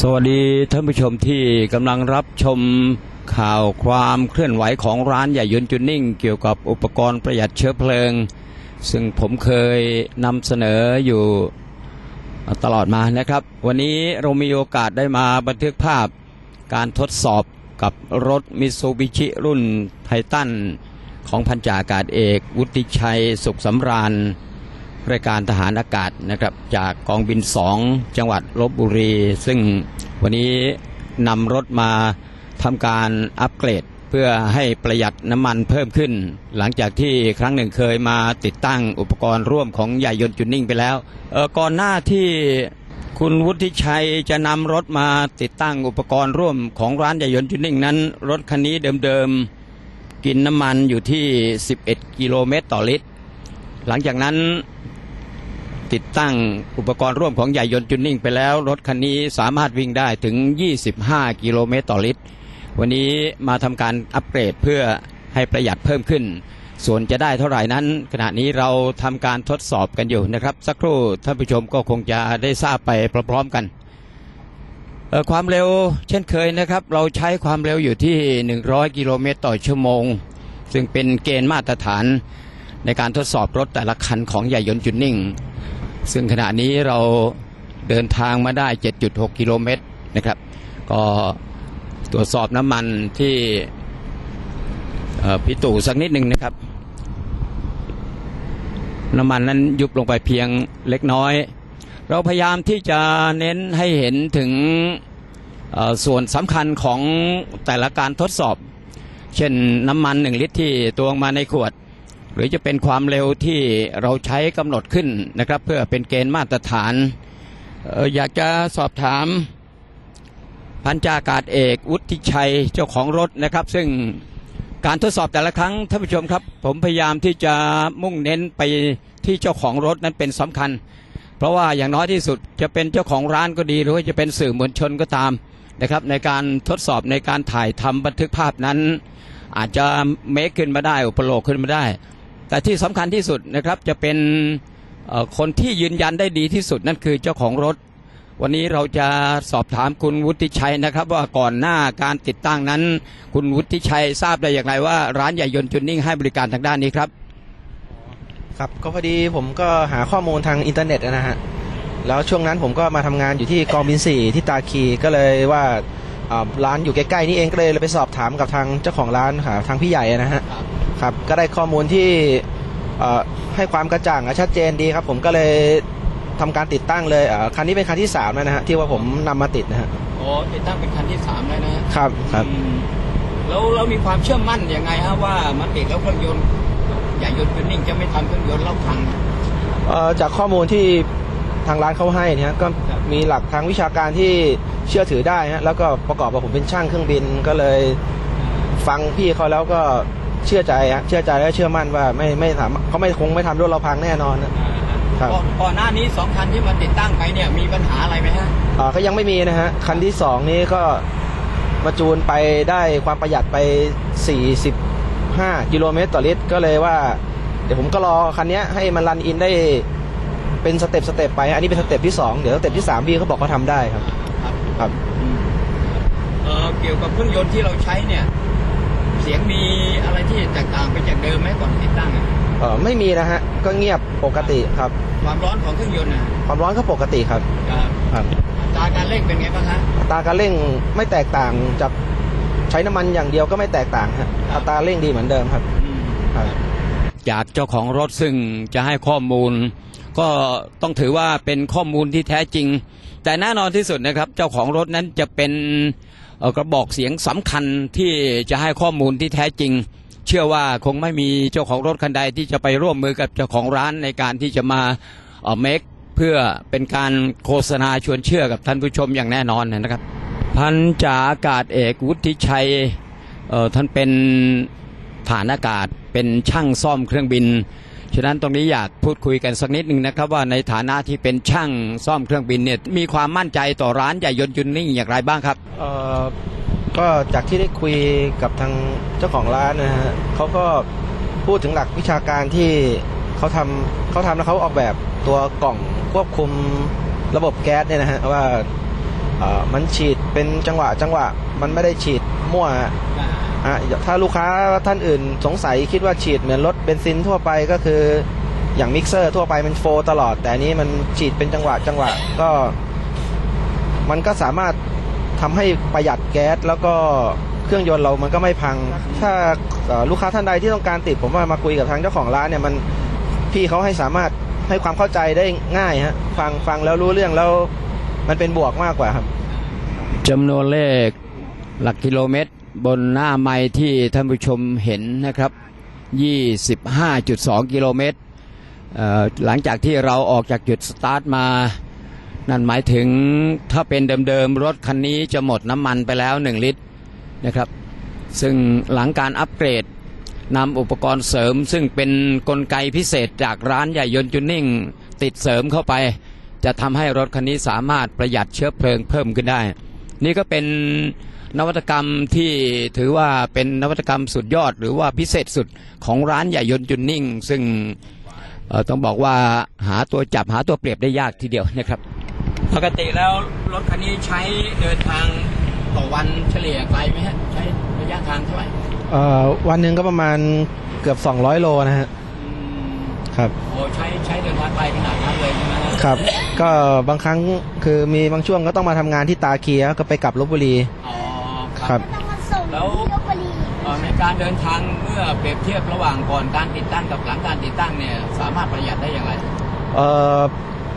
สวัสดีท่านผู้ชมที่กำลังรับชมข่าวความเคลื่อนไหวของร้านใหญ่ยนต์จุนนิ่ง เกี่ยวกับอุปกรณ์ประหยัดเชื้อเพลิง ซึ่งผมเคยนำเสนออยู่ตลอดมานะครับ วันนี้เรามีโอกาสได้มาบันทึกภาพการทดสอบกับรถมิซูบิชิรุ่นไททันของพันจ่าอากาศเอก วุฒิชัยสุขสำราญ รายการทหารอากาศนะครับ จากกองบิน 2 จังหวัดลบบุรี ซึ่งวันนี้นำรถมาทำการอัปเกรด เพื่อให้ประหยัดน้ำมันเพิ่มขึ้น หลังจากที่ครั้งหนึ่งเคยมาติดตั้งอุปกรณ์ร่วมของใหญ่ยนต์จุนนิ่งไปแล้วก่อนหน้าที่คุณวุฒิชัยจะนำรถมาติดตั้งอุปกรณ์ร่วมของร้านใหญ่ยนต์จุนนิ่งนั้น รถคันนี้เดิมๆกินน้ำมันอยู่ที่ 11 กิโลเมตรต่อลิตร หลังจากนั้น ติดตั้งอุปกรณ์ร่วมของใหญ่ยนต์จุนนิ่งไปแล้ว รถคันนี้สามารถวิ่งได้ถึง 25 กิโลเมตรต่อลิตร วันนี้มาทำการอัปเกรดเพื่อให้ประหยัดเพิ่มขึ้น ส่วนจะได้เท่าไหร่นั้น ขณะนี้เราทำการทดสอบกันอยู่นะครับ สักครู่ท่านผู้ชมก็คงจะได้ทราบไปพร้อมๆกันความเร็วเช่นเคยนะครับ เราใช้ความเร็วอยู่ที่ 100 กิโลเมตรต่อชั่วโมง ซึ่งเป็นเกณฑ์มาตรฐานในการทดสอบรถแต่ละคันของใหญ่ยนต์จุนนิ่ง ซึ่งขณะนี้เราเดินทางมาได้ 7.6 กิโลเมตรนะครับ ก็ตรวจสอบน้ำมันที่พิตูสักนิดหนึ่งนะครับ น้ำมันนั้นยุบลงไปเพียงเล็กน้อย เราพยายามที่จะเน้นให้เห็นถึงส่วนสำคัญของแต่ละการทดสอบ เช่นน้ำมันหนึ่งลิตรที่ตวงมาในขวด หรือจะเป็นความเร็วที่เราใช้กำหนดขึ้นนะครับ เพื่อเป็นเกณฑ์มาตรฐานอออยากจะสอบถามพันจากาศเอกวุฒิชัยเจ้าของรถนะครับ ซึ่งการทดสอบแต่ละครั้งท่านผู้ชมครับ ผมพยายามที่จะมุ่งเน้นไปที่เจ้าของรถนั้นเป็นสำคัญ เพราะว่าอย่างน้อยที่สุดจะเป็นเจ้าของร้านก็ดี หรือว่าจะเป็นสื่อมวลชนก็ตามนะครับ ในการทดสอบในการถ่ายทำบันทึกภาพนั้น อาจจะเมคขึ้นมาได้อุปโลกขึ้นมาได้ แต่ที่สำคัญที่สุดนะครับจะเป็นคนที่ยืนยันได้ดีที่สุดนั่นคือเจ้าของรถ วันนี้เราจะสอบถามคุณวุฒิชัยนะครับ ว่าก่อนหน้าการติดตั้งนั้น คุณวุฒิชัยทราบได้อย่างไรว่าร้านใหญ่ยนต์จุนนิ่งให้บริการทางด้านนี้ครับ ครับก็พอดีผมก็หาข้อมูลทางอินเทอร์เน็ตนะฮะแล้วช่วงนั้นผมก็มาทำงานอยู่ที่กองบินสี่ที่ตาคีก็เลยว่าอ่าร้านอยู่ใกล้ๆนี่เองก็เลยไปสอบถามกับทางเจ้าของร้านค่ะทางพี่ใหญ่นะฮะ ครับ ก็ได้ข้อมูลที่เอ่อให้ความกระจ่างและชัดเจนดีครับ ผมก็เลยทำการติดตั้งเลยอ่าคันนี้เป็นคันที่สามแล้วนะฮะที่ว่าผมนำมาติดนะฮะโอ้ติดตั้งเป็นคันที่สามแล้วนะครับครับแล้วเรามีความเชื่อมั่นยังไงฮะว่ามันติดแล้วเครื่องยนต์ใหญ่ยนต์จุนนิ่งจะไม่ทำเครื่องยนต์เล่าพังเอ่อจากข้อมูลที่ทางร้านเขาให้เนี่ยก็ครับมีหลักทางวิชาการที่เชื่อถือได้ฮะแล้วก็ประกอบกับผมเป็นช่างเครื่องบินก็เลยฟังพี่เขาแล้วก็ เชื่อใจฮะเชื่อใจและเชื่อมั่นว่าไม่ไม่ทำเขาไม่คงไม่ทำรถเราพังแน่นอนนะ ครับ ก่อนก่อนหน้านี้สองคันที่มันติดตั้งไปเนี่ยมีปัญหาอะไรไหมฮะอ่าก็ยังไม่มีนะฮะคันที่สองนี้ก็มาจูนไปได้ความประหยัดไป 45 กิโลเมตรต่อลิตร ก็เลยว่า เดี๋ยวผมก็รอคันเนี้ยให้มันรันอินได้เป็นสเต็ปสเต็ปไป อันนี้เป็นสเต็ปที่สองเดี๋ยวสเต็ปที่สามพี่เขาบอกเขาทำได้ครับ ครับ ครับ เอ่อเกี่ยวกับเครื่องยนต์ที่เราใช้เนี่ยเสียงมีอะไรที่แตกต่างไปจากเดิมไหมก่อนติดตั้งอะเออไม่มีนะฮะก็เงียบปกติครับ ความร้อนของเครื่องยนต์นะความร้อนก็ปกติครับครับครับอัตราการเร่งเป็นไงบ้างฮะอัตราการเร่งไม่แตกต่างจากใช้น้ำมันอย่างเดียวก็ไม่แตกต่างฮะครับอัตราเร่งดีเหมือนเดิมครับครับจากเจ้าของรถซึ่งจะให้ข้อมูล ก็ต้องถือว่าเป็นข้อมูลที่แท้จริง แต่แน่นอนที่สุดนะครับ เจ้าของรถนั้นจะเป็นเอ่อ กระบอกเสียงสำคัญที่จะให้ข้อมูลที่แท้จริง เชื่อว่าคงไม่มีเจ้าของรถคันใดที่จะไปร่วมมือกับเจ้าของร้านในการที่จะมาเอ่อเมคเพื่อเป็นการโฆษณาชวนเชื่อกับท่านผู้ชมอย่างแน่นอนนะครับ พันจ่าอากาศเอกวุฒิชัยเอ่อท่านเป็นฐานอากาศเป็นช่างซ่อมเครื่องบิน ฉะนั้นตรงนี้อยากพูดคุยกันสักนิดหนึ่งนะครับว่าในฐานะที่เป็นช่างซ่อมเครื่องบินเนี่ยมีความมั่นใจต่อร้านใหญ่ยนต์จุนนิ่งอย่างไรบ้างครับเอ่อก็จากที่ได้คุยกับทางเจ้าของร้านนะฮะเขาก็พูดถึงหลักวิชาการที่เขาทำเขาทำแล้วเขาออกแบบตัวกล่องควบคุมระบบแก๊สเนี่ยนะฮะว่ามันฉีดเป็นจังหวะจังหวะมันไม่ได้ฉีดมั่ว อะถ้าลูกค้าท่านอื่นสงสัยคิดว่าฉีดเหมือนรถเบนซินทั่วไปก็คืออย่างมิกเซอร์ทั่วไปมันโฟตลอด แต่นี้มันฉีดเป็นจังหวะจังหวะก็ มันก็สามารถทำให้ประหยัดแก๊สแล้วก็เครื่องยนต์เรามันก็ไม่พัง ถ้าลูกค้าท่านใดที่ต้องการติด ผมว่ามาคุยกับทางเจ้าของร้านเนี่ยมันพี่เขาให้สามารถให้ความเข้าใจได้ง่ายฮะฟังฟังแล้วรู้เรื่องแล้วมันเป็นบวกมากกว่าครับจำนวนเลขหลักกิโลเมตร บนหน้าไม้ที่ท่านผู้ชมเห็นนะครับ 25.2 กิโลเมตรหลังจากที่เราออกจากจุดสตาร์ทมา นั่นหมายถึงถ้าเป็นเดิมๆ รถคันนี้จะหมดน้ำมันไปแล้ว 1 ลิตรนะครับ ซึ่งหลังการอัปเกรดนำอุปกรณ์เสริม ซึ่งเป็นนกลไกพิเศษจากร้านใหญ่ยนต์จูนนิ่ง ติดเสริมเข้าไป จะทำให้รถคันนี้สามารถประหยัดเชื้อเพลิงเพิ่มขึ้นได้ นี่ก็เป็น นวัตกรรมที่ถือว่าเป็นนวัตกรรมสุดยอด หรือว่าพิเศษสุดของร้านใหญ่ยนต์จูนนิ่ง ซึ่งเอ่อต้องบอกว่าหาตัวจับหาตัวเปรียบได้ยากทีเดียวนะครับ ปกติแล้วรถคันนี้ใช้เดินทางต่อวันเฉลี่ยไกลไหมฮะใช้ระยะทางเท่าไหร่เอ่อวันหนึ่งก็ประมาณเกือบ 200 โลนะฮะครับโอ้ใช้ใช้เดินทางไกลขนาดนั้นเลยใช่ไหมฮะครับ ก็บางครั้งคือมีบางช่วงก็ต้องมาทำงานที่ตาเคียก็ไปกลับลบบุรีอ๋อ ครับต้องมาส่งแล้วที่ลบบุรีเอ่อในการเดินทางเมื่อเปรียบเทียบระหว่างก่อนการติดตั้งกับหลังการติดตั้งเนี่ยสามารถประหยัดได้อย่างไร เอ่อ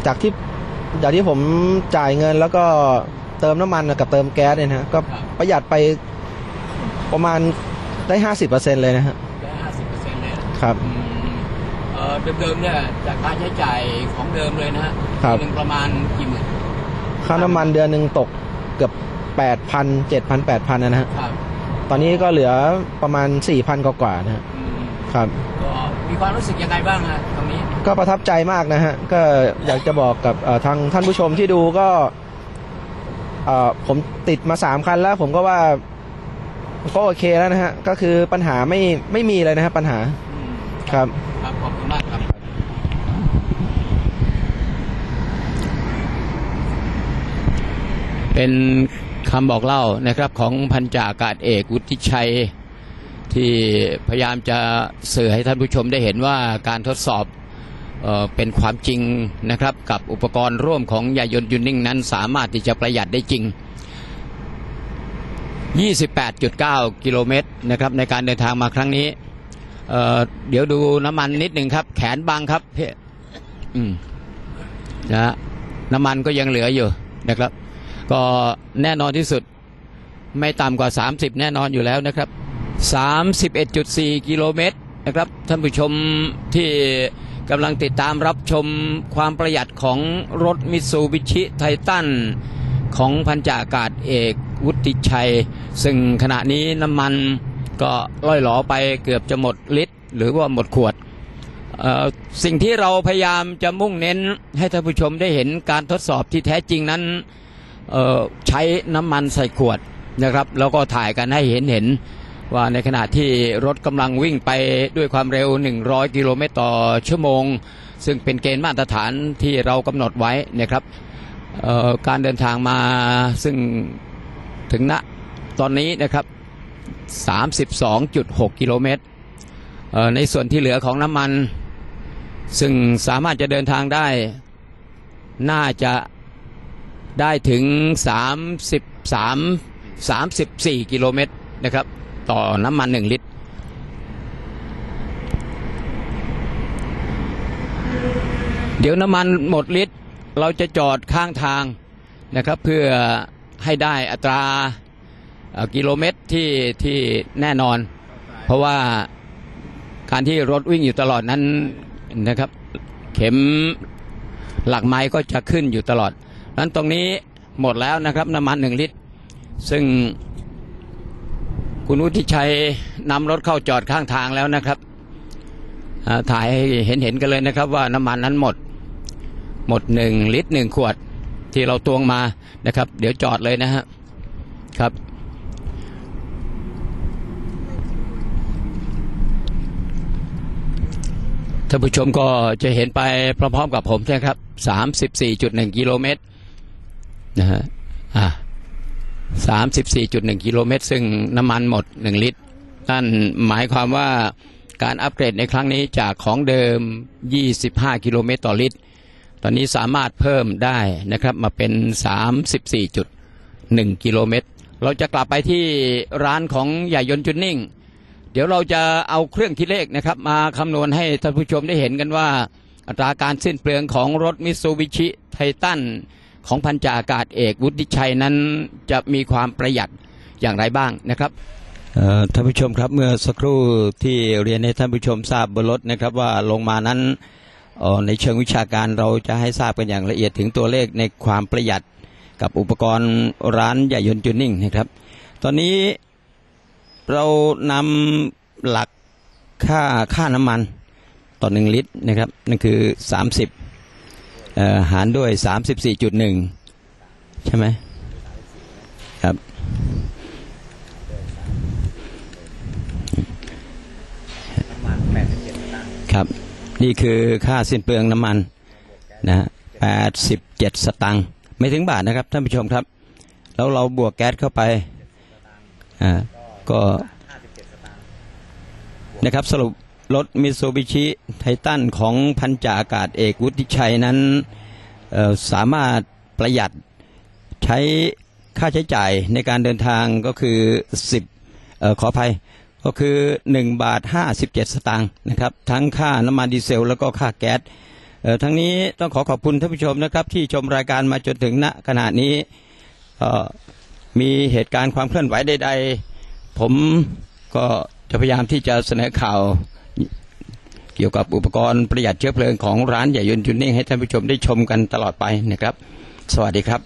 จากที่จากที่ผมจ่ายเงินแล้วก็เติมน้ำมันกับเติมแก๊สเนี่ยนะฮะก็ครับประหยัดไปประมาณได้ห้าสิบเปอร์เซ็นเลยนะฮะได้ห้าสิบเปอร์เซ็นต์เลยครับ อืมเอ่อเดิมๆเนี่ยจากการใช้จ่ายของเดิมเลยนะฮะครับ ปีหนึ่งประมาณกี่หมื่นค่าน้ำมันเดือนหนึ่งตกเกือบ แปดพันเจ็ดพันแปดพันนะฮะครับตอนนี้ก็เหลือประมาณสี่พันกว่าๆนะฮะอืมครับ ก็มีความรู้สึกยังไงบ้างฮะตรงนี้ ก็ประทับใจมากนะฮะ ก็อยากจะบอกกับเอ่อทางท่านผู้ชมที่ดูก็เอ่อผมติดมาสามคันแล้ว ผมก็ว่าก็โอเคแล้วนะฮะ ก็คือปัญหาไม่ไม่มีเลยนะฮะปัญหาอืมครับ ครับขอบคุณมากครับ เป็น คำบอกเล่านะครับของพันจ่าอากาศเอกวุฒิชัย ที่พยายามจะสื่อให้ท่านผู้ชมได้เห็นว่าการทดสอบเออเป็นความจริงนะครับกับอุปกรณ์ร่วมของยายนต์ยูนิ่งนั้นสามารถที่จะประหยัดได้จริง 28.9 กิโลเมตรนะครับในการเดินทางมาครั้งนี้เเดี๋ยวดูน้ำมันนิดหนึ่งครับ แขนบังครับพี่อืมนะฮะน้ำมันก็ยังเหลืออยู่นะครับ ก็แน่นอนที่สุดไม่ต่ำกว่า 30 แน่นอนอยู่แล้วนะครับ 31.4 กิโลเมตรนะครับท่านผู้ชมที่กำลังติดตามรับชมความประหยัดของรถมิตซูบิชิไททันของพันจ่าอากาศเอกวุฒิชัย ซึ่งขณะนี้น้ำมันก็ล่อยหลอไปเกือบจะหมดลิตร หรือว่าหมดขวด สิ่งที่เราพยายามจะมุ่งเน้นให้ท่านผู้ชมได้เห็นการทดสอบที่แท้จริงนั้น ใช้น้ำมันใส่ขวดนะครับ แล้วก็ถ่ายกันให้เห็นเห็นว่าในขณะที่รถกำลังวิ่งไปด้วยความเร็ว 100 กิโลเมตรต่อชั่วโมง ซึ่งเป็นเกณฑ์มาตรฐานที่เรากำหนดไว้นะครับการเดินทางมาซึ่งถึงณตอนนี้นะครับ 32.6 กิโลเมตร ในส่วนที่เหลือของน้ำมัน ซึ่งสามารถจะเดินทางได้ น่าจะ ได้ถึง 33 34 กิโลเมตรนะครับ ต่อน้ำมัน 1 ลิตร เดี๋ยวน้ำมันหมดลิตร เราจะจอดข้างทางนะครับ เพื่อให้ได้อัตรากิโลเมตรที่ที่แน่นอน เพราะว่าการที่รถวิ่งอยู่ตลอดนั้นนะครับ เข็มหลักไม้ก็จะขึ้นอยู่ตลอด นั้นตรงนี้หมดแล้วนะครับน้ำมันหนึ่งลิตร ซึ่งคุณวุฒิชัยนำรถเข้าจอดข้างทางแล้วนะครับถ่ายให้เห็นเห็นๆกันเลยนะครับ ว่าน้ำมันนั้นหมด หมดหนึ่งลิตรหนึ่งขวดที่เราตวงมานะครับ เดี๋ยวจอดเลยนะฮะครับท่านผู้ชมก็จะเห็นไปพร้อมๆกับผมใช่ครับ 34.1 กิโลเมตร นะฮะอ่าสามสิบสี่จุดหนึ่งกิโลเมตร ซึ่งน้ำมันหมดหนึ่งลิตร นั่นหมายความว่าการอัปเกรดในครั้งนี้จากของเดิม 25 กิโลเมตรต่อลิตร ตอนนี้สามารถเพิ่มได้นะครับมาเป็น 34.1 กิโลเมตร เราจะกลับไปที่ร้านของใหญ่ยนจุนนิ่ง เดี๋ยวเราจะเอาเครื่องคิดเลขนะครับ มาคำนวณให้ท่านผู้ชมได้เห็นกันว่า อัตราการสิ้นเปลืองของรถมิซูบิชิไททัน ของพันจ่าอากาศเอกวุฒิชัยนั้นจะมีความประหยัดอย่างไรบ้างนะครับท่านผู้ชมครับเมื่อสักครู่ที่เรียนให้ท่านผู้ชมทราบบนรถนะครับว่าลงมานั้นออในเชิงวิชาการเราจะให้ทราบกันอย่างละเอียดถึงตัวเลขในความประหยัดกับอุปกรณ์ร้านใหญ่ยนต์จูนนิ่งนะครับ ตอนนี้เรานำหลักค่าค่าน้ำมันต่อหนึ่งลิตรนะครับนั่นคือ 30 หารด้วย34.1ใช่ไหมครับ ครับ นี่คือค่าสิ้นเปลืองน้ำมันนะฮะ87สตังค์ไม่ถึงบาทนะครับท่านผู้ชมครับ แล้วเราบวกแก๊สเข้าไปอ่าก็นะครับสรุป รถมิ t ซูบิชิไททันของพันจ่าอากาศเอกวุฒิชัยนั้นสามารถประหยัดใช้ค่าใช้จ่ายในการเดินทางก็คือ 10ออขออภัยก็คือ 1 บาท 57 สตางค์นะครับ ทั้งค่าน้ำมันดีเซล แล้วก็ค่าแก๊สทั้งนี้ต้องขอขอบคุณท่านผู้ชมนะครับ ที่ชมรายการมาจนถึงณขณะนี้มีเหตุการณ์ความเคลื่อนไหวใด ๆ ผมก็จะพยายามที่จะเสนอข่าว เกี่ยวกับอุปกรณ์ประหยัดเชื้อเพลิงของร้านใหญ่ยนต์จุนนี่ให้ท่านผู้ชมได้ชมกันตลอดไปนะครับ สวัสดีครับ